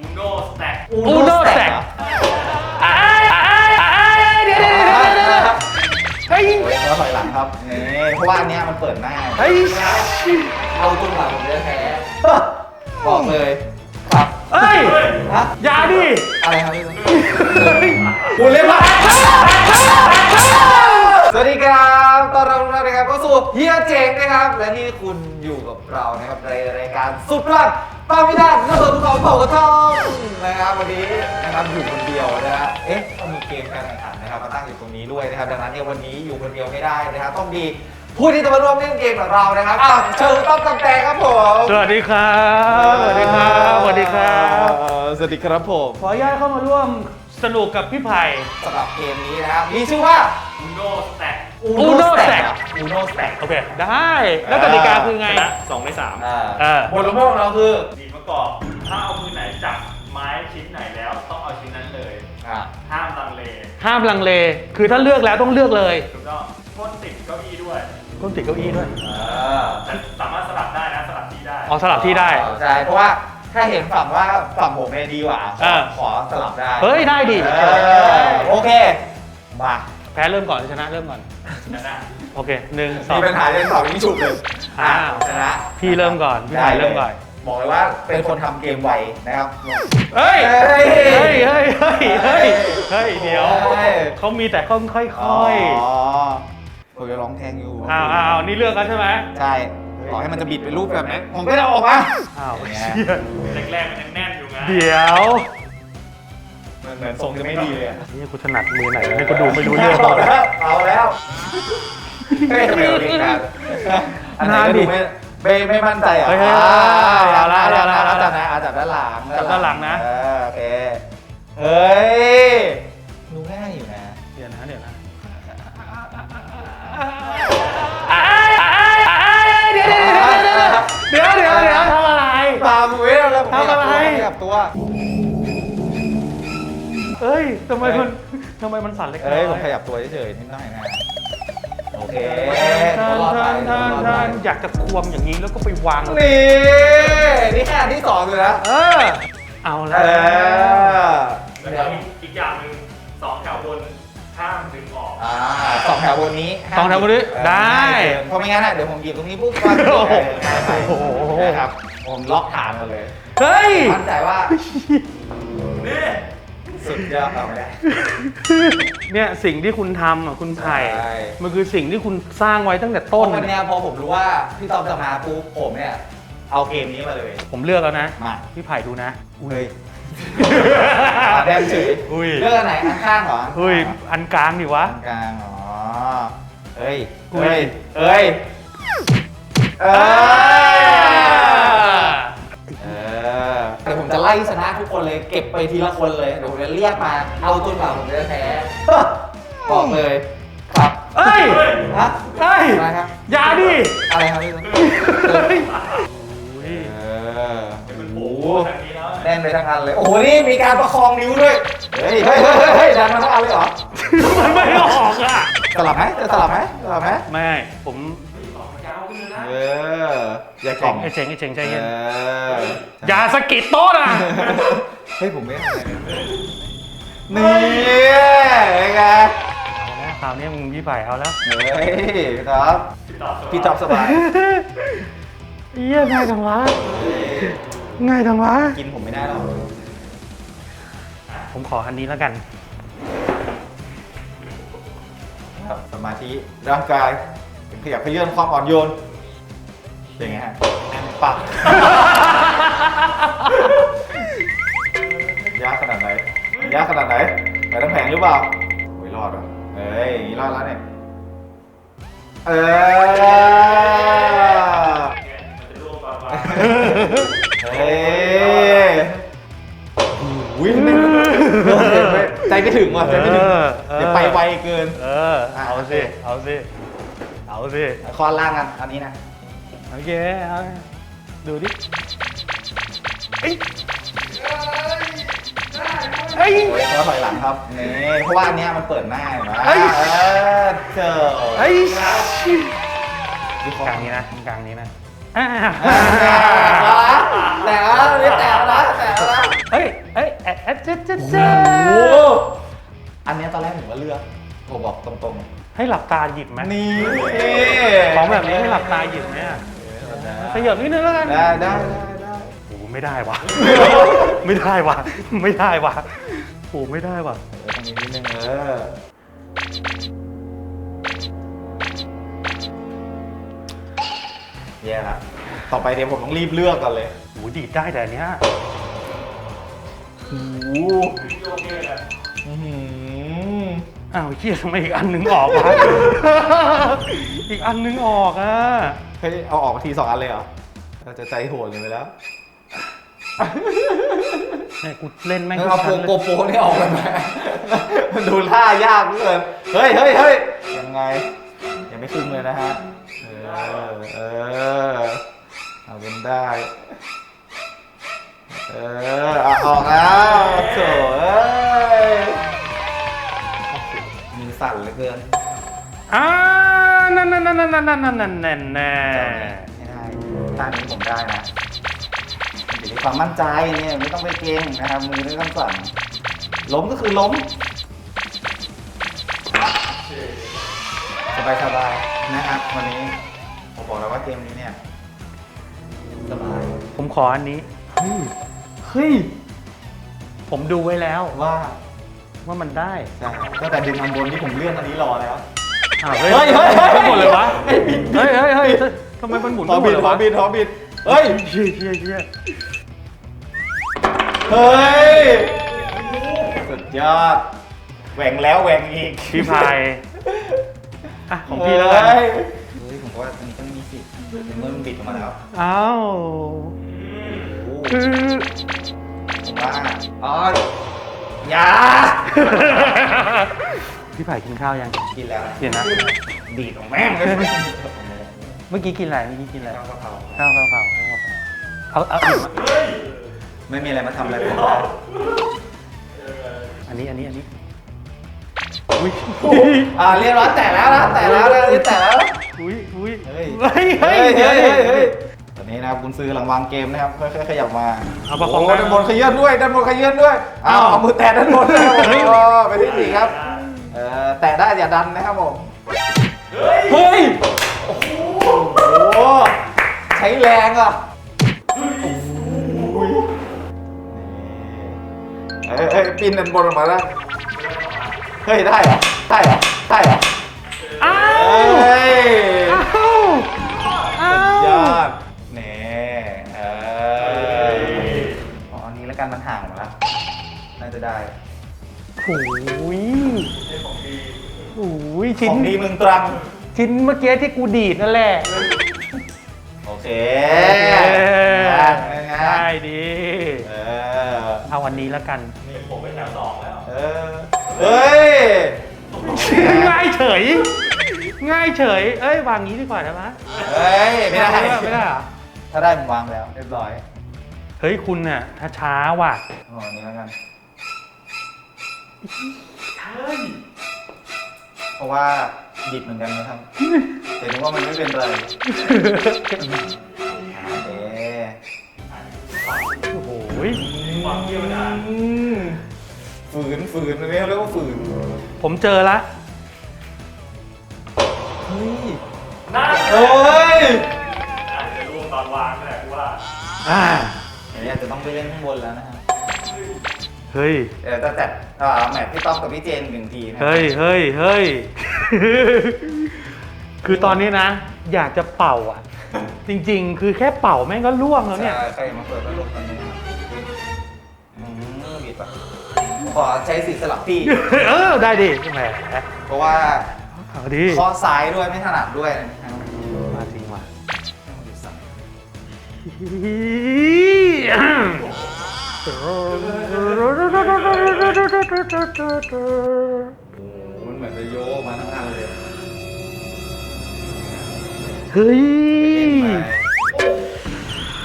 อูโน่สแต็กอูโน่แตกอ้ายอ้ายอ้ายเดี๋ยวเดี๋ยวเดี๋ยวเดี๋ยวเฮ้ยเราถอยหลังครับนี่เพราะว่าอันเนี้ยมันเปิดหน้าเฮ้ยเอาจนกว่าผมจะแพ้บอกเลยครับเฮ้ยฮะอย่าดิอะไรครับพี่คุณเล่นมาสวัสดีครับตอนรับทุกท่านนะครับเข้าสู่เฮียเจ๋งนะครับ และนี่คุณอยู่กับเรานะครับในรายการสุดรัก ป้าพิดาน้ำเบิร์ภูเขาเผากระท่อมนะครับวันนี้นะครับอยู่คนเดียวนะฮะเอ๊ะต้องมีเกมการแข่งขันนะครับมาตั้งอยู่ตรงนี้ด้วยนะครับดังนั้นเนี่ยวันนี้อยู่คนเดียวไม่ได้นะครับต้องมีผู้ที่จะมาร่วมเล่นเกมกับเรานะครับอ้าวเชิญต้องตำแตงครับผมสวัสดีครับ สวัสดีครับ สวัสดีครับสวัสดีครับผมขออนุญาตเข้ามาร่วมสนุกกับพี่ไผ่สำหรับเกมนี้นะครับมีชื่อว่า อูโน่สแต็ก Uno Stack อูโนสแต็กโอเค ได้ แล้วกติกาคือไง ชนะสองในสามเออบทลงโทษของเราคือดี ดมะกอกถ้าเอามือไหนจับไม้ชิ้นไหนแล้วต้องเอาชิ้นนั้นเลย อ่าห้ามลังเลห้ามลังเล คือถ้าเลือกแล้วต้องเลือกเลยถูกต้องพ่นติดเก้าอี้ด้วยต้องติดเก้าอี้ด้วยแต่สามารถสลับได้นะสลับที่ได้อ๋อสลับที่ได้ ใช่เพราะว่าถ้าเห็นฝั่งว่าฝั่งผมเนี่ยดีกว่าเออขอสลับได้เฮ้ยได้ดิ เออโอเคมาแพ้เริ่มก่อนหรือชนะเริ่มก่อน ชนะโอเคหนึ่งสอง มีปัญหาเรื่องสองยิ่งฉุกเลยอ้าวชนะพี่เริ่มก่อน พี่ไผ่เริ่มก่อน บอกเลยว่าเป็นคนทำเกมไวนะครับ เฮ้ย เฮ้เฮ้ย เฮ้ย เฮ้ย เฮ้ย เฮ้ย เดี๋ยวเฮ้ย เขามีแต่ค่อยค่อยอ๋อผมจะร้องแทงอยู่อ้าวอ้าวนี่เลือกกันใช่ไหมใช่ต่อให้มันจะบิดเป็นรูปแบบนี้ผมก็จะออกมา อ้าวเงี้ยเชี่ยแรกๆมันยังแน่นอยู่ไงเดี๋ยวมันเหมือนทรงจะไม่ดีเลยอะนี่กูถนัดมือไหนให้กูดูไม่รู้เรื่องเอาเลยแล้วเอาแล้วเฮ้ยทำไมเราเล่นกันอันไหนก็ดูไม่ ไม่ไม่มั่นใจอะเฮ้ยเฮ้ยอ่าเอาละเอาละเอาละเอาจับนะเอาจับด้านหลังจับด้านหลังนะ เออโอเคเฮ้ยดูง่ายอยู่นะเดี๋ยวนะเดี๋ยวนะอ้ายอ้ายอ้ายเดี๋ยวเดี๋ยวเดี๋ยวเดี๋ยวเดี๋ยวเดี๋ยวทำอะไร ตามมือแล้วแล้วทำอะไร ขยับตัว เอ้ยทำไมมันทำไมมันสั่นเล็กน้เอ้อยยผมขยับตัวเฉยๆนิดหน่อยนะโอ เคท่านรอดไปท่านท่านรอดไปท่านอยากจะควมอย่างนี้แล้วก็ไปวาง นี่นี่แค่อันที่สองเลยนะเออ เอาเอแล้วอแล้วก็อีกอย่างหนึ่งสองแถวบนห้ามดึงออก อ่าสองแถวบนนี้สองแถวบนนี้เออได้ เพราะไม่งั้นอะเดี๋ยวผมหยิบตรงนี้ปุ๊บก็โอ้โหโอ้โหนะครับผมล็อกฐานมาเลย เฮ้ย มั่นใจว่า นี่ สุดยอดเอาไม่ได้ เนี่ยสิ่งที่คุณทำอะคุณไผ่ใช่ มันคือสิ่งที่คุณสร้างไว้ตั้งแต่ต้ต้นนวันเนี้ยพอผมรู้ว่าพี่ต้อมจะมาปุ๊บผมเนี่ย เอาเกมนี้มาเลย ผมเลือกแล้วนะ มา พี่ไผ่ดูนะเฮ้ยอะแดงเฉยอุ้ย เลือกอันไหนอันข้างเหรอเฮ้ย อันกลางดิวะ อันกลางอ๋อเฮ้ยอุ้ยเฮ้ยเฮ้ยเออเออ เดี๋ยวผมจะไล่ชนะทุกคนเลยเก็บไปทีละคนเลยเดี๋ยวผมจะเรียกมาเอาจนกว่าผมจะแพ้บอกเลยครับเอ้ยฮะเอ้ยอะไรครับอย่าดิอะไรครับพี่เฮ้ยเออมันโอ้โผโหล่ทางนี้แล้วแน่นไปทั้งอันเลยโอ้โหนี่มีการประคองนิ้วด้วยเฮ้ยเฮ้ยเฮ้ยเฮ้ยดันมาทั้งอันเลยเหรอมันไม่ออกอะสลับไหมจะสลับไหมสลับไหมไม่ผมยาวขึ้น เลยนะเออ อย่ากล่องไอ้เจ๋งไอ้เจ๋งใจเอเย็นออย่าสะกิดโต๊ะนะเฮ้ยผมไม่ทำอะไรเลยนี่ไงเอาแล้วคราวนี้มึงพี่ไผ่เอาแล้วเฮ้ยพี่ท็อปพี่ตอบสบายพี่ท็อปสบายเยี่ยง่ายจังวะง่ายจังวะกินผมไม่ได้หรอกผมขออันนี้แล้วกันครับสมาธิร่างกายขยับเขยื่อนความอ่อนโยน เป็นไงฮะปักยากขนาดไหน ยากขนาดไหนไปน้ำแข็งหรือเปล่าโอ้ยรอดว่ะเอ้ยอย่างนี้รอดแล้วเนี่ย เออมันจะร่วงบางเฮ้ยอุ้ยไม่ใจไม่ถึงว่ะใจไม่ถึงเออเออ เดี๋ยวไปไวเกิน เออ เอาสิ เอาสิ เอาสิคอล่างกันอันนี้นะ โอเคเอาดูดิเอ้ยเอ้ยเพราะถอยหลังครับนี่เพราะว่าอันเนี้ยมันเปิดหน้าเห็นไหมเฮ้เออเจอเอ้ยวิเคราะกลางนี้นะกลางนี้นะอ่าแต่แล้วนี่แต่แล้วนะแต่แล้วนะเฮ้ยเฮ้ยแอะแอะเจ๊เจ๊โอ้เจ๊โหอันเนี้ยตอนแรกผมก็เลือกผมบอกตรงให้หลับตาหยิบไหมๆนี่ของแบบนี้ให้หลับตาหยิบไหมอะ ขยับนิดนึงแล้วกันได้ได้ได้ได้โอ้โหไม่ได้ว่ะไม่ได้ว่ะไม่ได้ว่ะโอ้โหไม่ได้ว่ะเออตรงนี้นิดนึงเออแย่ละต่อไปเดี๋ยวผมต้องรีบเลือกก่อนเลยโอ้โหดีดได้แต่อันเนี้ย โอ้โหอื้อหือ อ้าวเฮียทำไมอีกอันนึงออกวะ อีกอันนึงออกอะ เฮ้ยเอาออกทีสองอันเลยเหรอเราจะใจโหดเลยไปแล้วเนี่ยกูเล่นแม่งงั้นทุกเอาโปชั้นโกเลยโปนี่ออกกันไหมมันดูท่ายากเหลือเกินเฮ้ยเฮ้ยเฮ้ยยังไงยังไม่ครึ่งเลยนะฮะ เออเออเอาเป็นได้ เออเอาออกแล้วโถ่เอ้ย นั่นนั่นนั่นนั่นนั่นนั่นไม่ได้ตานี้ผมได้นะอยู่ในความมั่นใจเนี่ยไม่ต้องไปเกรงนะครับมือไม่ต้องสั่นล้มก็คือล้ม สบายสบายนะครับวันนี้ผมบอกแล้วว่าเกมนี้เนี่ยสบายผมขออันนี้เฮ้เฮ้ยผมดูไว้แล้วว่าว่ามันได้ใช่ตั้งแต่ดึงอันบนที่ผมเลื่อนอันนี้รอแล้ว อ้าวเฮ้ยเฮ้ยเฮ้ยเฮ้ย ทั้งหมดเลยวะ เฮ้ยเฮ้ยเฮ้ยทำไมมันหมุนหอทั้งหมบิดดเลหอยวะบิดหอบิดเฮ้ย เชี่ยเชี่ยเชี่ยเฮ้ย สุดยอด แหว่งแล้วแหว่งอีกพี่พายอะของพี่แล้วกันเฮ้ยเฮ้ย ผมว่าอันนี้ต้องมีสิทธิ์ในเมื่อมันบิดออกมาแล้วอ้าวโอ้คือผมว่าอ๋ออย่า พี่พายกินข้าวยังกินแล้วกินนะ ดีดของแม่งเลยเมื่อกี้กินอะไรเมื่อกี้กินอะไรข้าวกะเพราข้าวข้าวข้าวข้าวเอาเอาเอาไม่มีอะไรมาทำอะไรผมได้อันนี้อันนี้อันนี้อุ้ยอ่าเรียบร้อยแต่แล้วนะแต่แล้วนะนี่แต่แล้ว อุ้ยอุ้ยเฮ้ยเฮ้ยเฮ้เฮ้ยยเฮ้เฮ้ยยเฮ้ยตอนนี้นะครับคุณซื้อกำลังวางเกมนะครับค่อยๆขยับมาเอาประคองโอ้ด้านบนขยื่นด้วยด้านบนขยื่นด้วยเอาเอามือแตะด้านบนนะครับเฮ้ยโอ้ไปที่สี่ครับเออแตะได้อย่าดันนะครับผม เฮ้ย โอ้โห ใช้แรงอะโอ้ยเอ้ยเอ้ยปีนด้านบนออกมาแล้ว เฮ้ย ได้เหรอ ได้เหรอ ได้เหรออ้าเฮ้วยอ้าว อ้าสุดวยอดเน่เอออ๋ออันนี้แล้วกันมันห่างหมดแล้วน่าจะได้ โอ้ย โอ้ยขชิ้นองดีเมืองตรัง ชิ้นเมื่อกี้ที่กูดีดนั่นแหละโอเคเออเป็นไงได้ดีเออ เอาวันนี้แล้วกันนี่ผมไปแถวสองแล้ว เออ เฮ้ย ง่ายเฉย ง่ายเฉย เอ้ยวางงี้ดีกว่าได้ไหมเฮ้ย ไม่ได้ไม่ได้เหรอถ้าได้ผมวางแล้วเรียบร้อยเฮ้ยคุณน่ะถ้าช้าว่ะอ๋ออันนี้แล้วกันเพ ราะว่าดิบเหมือนกันนะครับ แต่นึกว่ามันไม่เป็นไรเอ๊ะโอ้โหความเกี่ยวดายอืมฝืนฝืนอันนี้เขาเรียกว่าฝืนผมเจอละเฮ้ยน่าเฮ้ยอาจจะรวมตอนวางนี่แหละกูว่า อ่าอันนี้อาจจะต้องไปเล่นข้างบนแล้วนะครับ เฮ้ยเดี๋ยวจะจัดอ่าแมตช์พี่ต๊อกกับพี่เจนหนึ่งทีนะเฮ้ย เฮ้ย เฮ้ย คือตอนนี้นะ อยากจะเป่าอะ จริง ๆ คือแค่เป่าแม่งก็ล่วงแล้วเนี่ย ใช่ใครมาเปิดพัดลมตอนนี้นะครับอืมบิดปะขอใช้สีสลับที่ เออ ได้ดิแหมเพราะว่าเอาดิข้อซ้ายด้วยไม่ถนัดด้วยนะครับมาจริงว่ะ มันเหมือนจะโยกมาทั้งอันเลยเฮ้ย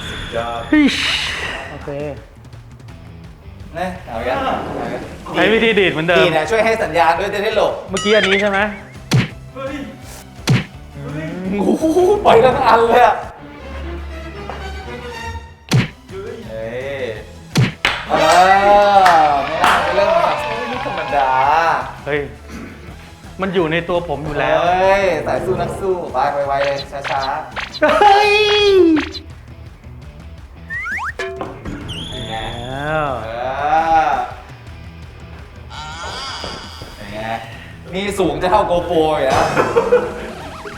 สุดยอดเฮ้ยโอเคเนี่ยเอาอีกแล้วเอาอีกแล้วใช้วิธีดีดเหมือนเดิดีมนะช่วยให้สัญญาณด้วยจะได้หลบ เมื่อกี้อันนี้ใช่ไหมเฮ้ยโอ้โหไปทั้งอันเลยอะ ดาเฮ้ย มันอยู่ในตัวผมอยู่แล้ว เฮ้ยสายสู้นักสู้ไปไวๆเลยช้าเฮ้ยๆนี่ไงแล้วเออนี่ไงนี่สูงจะเท่าโกโปรอยู่นะ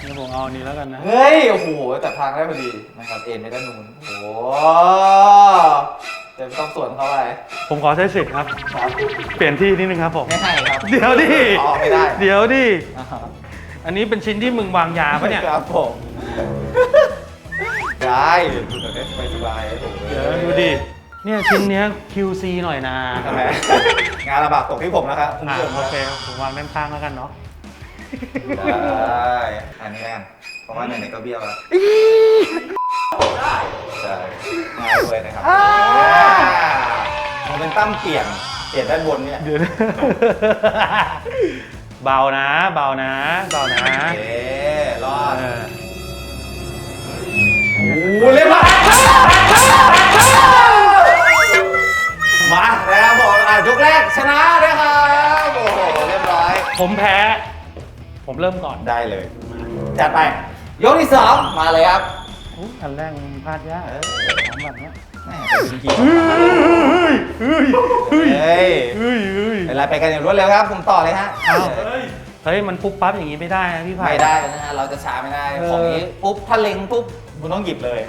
นี่ผมเอาอันนี้แล้วกันนะ เฮ้ย โอ้โหแต่ทางได้พอดีนะครับเอ็นไม่ได้านนูนโอ้โห เดี๋ยวต้องสวนเข้าไปผมขอใช้สิทธิ์ครับ ครับเปลี่ยนที่นิดนึงครับผม ไม่ให้ครับเดี๋ยวดิ อ๋อไม่ได้เดี๋ยวดิ อ่าฮะอันนี้เป็นชิ้นที่มึงวางยาปะเนี่ย ครับผม ได้ไปสบายโอ้โหเดี๋ยวดูดิ เนี่ยชิ้นเนี้ย QC หน่อยนะทำไมงานระบากตกที่ผมนะครับคุณอ่าผู้ชมโอครับเคผมวางด้านข้างแล้วกันเนาะ ได้ อันนี้แน่นเพราะว่าไหนๆก็เบี้ยวแล้ว ใช่ง่ายด้วยนะครับโมเมนตัมเปลี่ยนเปลี่ยนด้านบนเนี่ย เดี๋ยวนะเบานะ เบานะ เบานะโอเครอดเออโอ้เรียบร้อยมาแล้วบอกอะยกแรกชนะนะครับโอ้โหเรียบร้อย ผมแพ้ ผมเริ่มก่อนได้เลย จัดไป ยกที่สองมาเลยครับ อันแรกมันพลาดยากทำแบบเนี้ยแม่เป็นทีเฮ้ยเฮ้ยเฮ้ยเฮ้ยเฮ้ยเวลาไปกันอย่างรวดเร็วครับผมต่อเลยฮะเฮ้ยมันปุ๊บปั๊บอย่างงี้ไม่ได้นะพี่ไผ่ไม่ได้นะฮะเราจะช้าไม่ได้ของนี้ปุ๊บถ้าเล็งปุ๊บคุณต้องหยิบเลย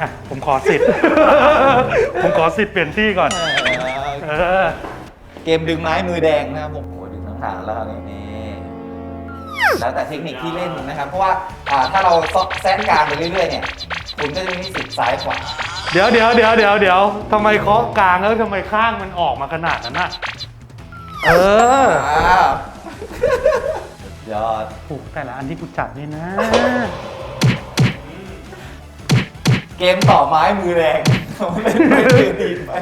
อะผมขอสิทธิ์ผมขอสิทธิ์เปลี่ยนที่ก่อนเกมดึงไม้มือแดงนะครับผมโอ้ดึงทั้งฐานแล้วนี่ แล้วแต่เทคนิคที่เล่นนะครับ เพราะว่าอ่าถ้าเราซอกแซนกลางไปเรื่อยๆเนี่ยคุณก็จะมีสิทธิ์ซ้ายขวาเดี๋ยวเดี๋ยวเดี๋ยวเดี๋ยวเดี๋ยวทำไมเคาะกลางแล้วทำไมข้างมันออกมาขนาดนั้นน่ะเอออ่ายอดถูกแต่ละอันที่กูจับนี่นะ เกมต่อไม้มือแดงเล่นไปมือดีดไป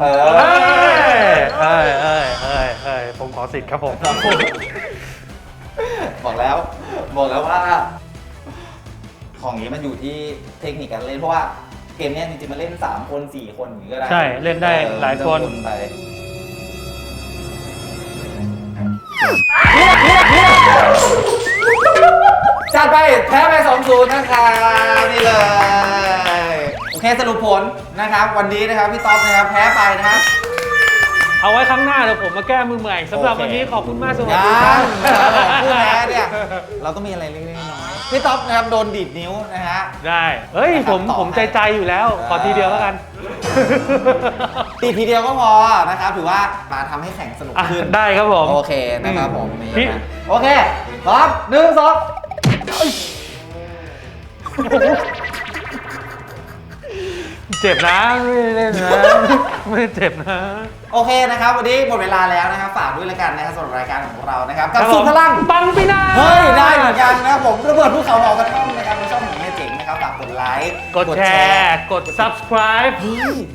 เอเอ้อยเอ้ยเอ้ยเอ้ยเอ้ยผมขอสิทธิ์ครับผมครั บผมบอกแล้ว บอกแล้วว่า ของนี้มันอยู่ที่เทคนิคการเล่นเพราะว่าเกมเนี้ยจริงๆมันเล่น 3 คน 4 คนอย่างนี้ก็ได้ใช่เล่นได้ออหลายคนเริ่มไปจัดไปแพ้ไป2-0นะครับนี่เลย โอเคสรุปผลนะครับ วันนี้นะครับพี่ต๊อบนะครับแพ้ไปนะครับ เอาไว้ครั้งหน้าเดี๋ยวผมมาแก้มือใหม่สำหรับโอเควันนี้ขอบคุณมากสวัสยัดีครับงนะครับผมผู้แพ้เนี่ยเราต้องมีอะไรเล็กๆน้อยๆพี่ต๊อบนะครับโดนดีดนิ้วนะฮะได้เฮ้ยผมต่อผมใจให้ใจอยู่แล้ว ขอทีเดียวแล้วกันตีทีเดียวก็พอนะครับถือว่ามาทำให้แข่งสนุกอะขึ้นได้ครับผมโอเคนะครับผมอืมนี่พี่นะโอเคพร้อมหนึ่งสอง เจ็บนะไม่ได้เล่นนะไม่ได้เจ็บนะ โอเคนะครับ วันนี้หมดเวลาแล้วนะครับฝากด้วยแล้วกันนะครับสำหรับรายการของเรานะครับกับครับสุผดมพลัง ปังปีนาเฮ้ยได้เหมือนกันนะครับผมระเบิดภูเขาเผากระท่อมนะครับในช่องของเฮียเจ๋งนะครับฝากกดไลค์กดแชร์ กด subscribe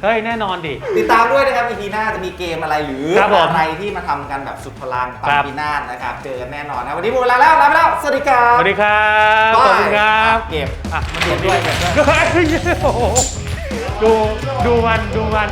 เฮ้ยแน่นอนดิ ติดตามด้วยนะครับ EP หน้าจะมีเกมอะไรหรือครับผมอะไรที่มาทำกันแบบสุดพลังปัคงรับ ปีนาศนะครับเจอกันแน่นอนนะวันนี้หมดเวลาแล้วลาไปแล้วสวัสดีครับสวัสดีครับ ขอบคุณครับอะเก็บอะมาดูเก็บด้วยเก็บด้วย เฮ้ยโอ้โห ดูดูวันดูวัน